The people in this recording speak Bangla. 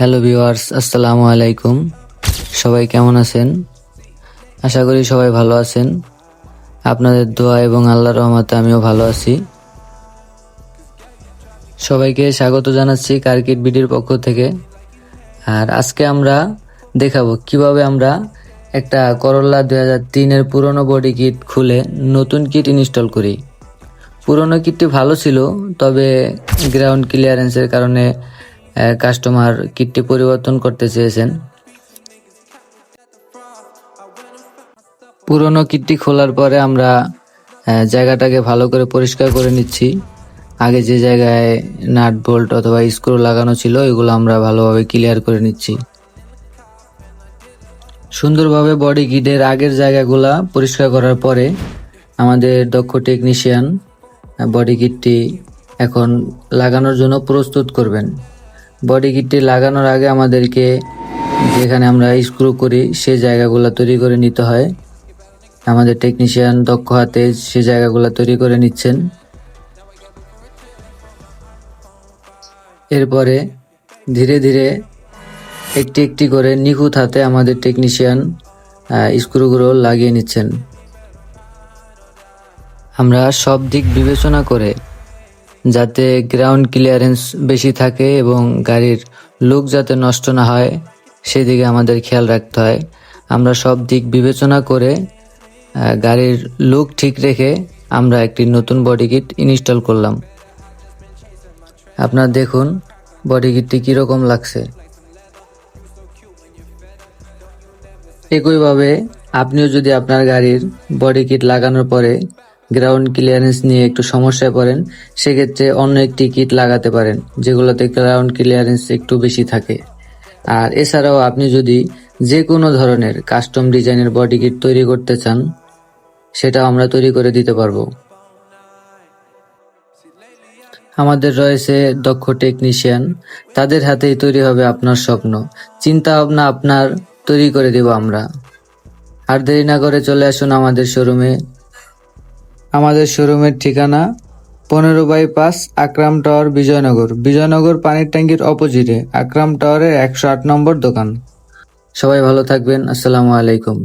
হ্যালো ভিউয়ার্স, আসসালামু আলাইকুম। সবাই কেমন আছেন? আশা করি সবাই ভালো আছেন। আপনাদের দোয়া এবং আল্লাহর রহমতে আমিও ভালো আছি। সবাইকে স্বাগত জানাচ্ছি কার্কিট বিডির পক্ষ থেকে। আর আজকে আমরা দেখাবো কীভাবে আমরা একটা করল্লা দুই হাজার তিনের পুরনো বডি কিট খুলে নতুন কিট ইনস্টল করি। পুরনো কিটটি ভালো ছিল, তবে গ্রাউন্ড ক্লিয়ারেন্সের কারণে কাস্টমার কিটটি পরিবর্তন করতে চেয়েছেন। পুরনো কিটটি খোলার পরে আমরা জায়গাটাকে ভালো করে পরিষ্কার করে নিচ্ছি। আগে যে জায়গায় নাট বোল্ট অথবা স্ক্রু লাগানো ছিল, এগুলো আমরা ভালোভাবে ক্লিয়ার করে নিচ্ছি। সুন্দরভাবে বডি কিটের আগের জায়গাগুলা পরিষ্কার করার পরে আমাদের দক্ষ টেকনিশিয়ান বডি কিটটি এখন লাগানোর জন্য প্রস্তুত করবেন। বডি কিটটি লাগানোর আগে আমাদেরকে যেখানে আমরা স্ক্রু করি, সে জায়গাগুলো তৈরি করে নিতে হয়। আমাদের টেকনিশিয়ান দক্ষ হাতে সে জায়গাগুলো তৈরি করে নিচ্ছেন। এরপরে ধীরে ধীরে একটি একটি করে নিখুঁত হাতে আমাদের টেকনিশিয়ান স্ক্রুগুলো লাগিয়ে নিচ্ছেন। আমরা সব দিক বিবেচনা করে যাতে গ্রাউন্ড ক্লিয়ারেন্স বেশি থাকে এবং গাড়ির লুক যাতে নষ্ট না হয়, সেদিকে আমাদের খেয়াল রাখতে হয়। আমরা সব দিক বিবেচনা করে গাড়ির লুক ঠিক রেখে আমরা একটি নতুন বডি কিট ইনস্টল করলাম। আপনার দেখুন বডি কিটটি কীরকম লাগছে। একইভাবে আপনিও যদি আপনার গাড়ির বডি কিট লাগানোর পরে গ্রাউন্ড ক্লিয়ারেন্স নিয়ে একটু সমস্যায় পড়েন, সেক্ষেত্রে অন্য একটি কিট লাগাতে পারেন, যেগুলোতে গ্রাউন্ড ক্লিয়ারেন্স একটু বেশি থাকে। আর এছাড়াও আপনি যদি যে কোনো ধরনের কাস্টম ডিজাইনের বডি কিট তৈরি করতে চান, সেটাও আমরা তৈরি করে দিতে পারব। আমাদের রয়েছে দক্ষ টেকনিশিয়ান তাদের হাতেই তৈরি হবে আপনার স্বপ্ন। চিন্তা ভাবনা আপনার তৈরি করে দেব আমরা। আর দেরি না করে চলে আসুন আমাদের শোরুমে আমাদের শোরুমের ঠিকানা পনেরো বাই পাঁচ আকরাম টাওয়ার বিজয়নগর। বিজয়নগর পানির ট্যাঙ্কির অপোজিটে আকরাম টাওয়ারের একশো আট নম্বর দোকান। সবাই ভালো থাকবেন। আসসালামু আলাইকুম।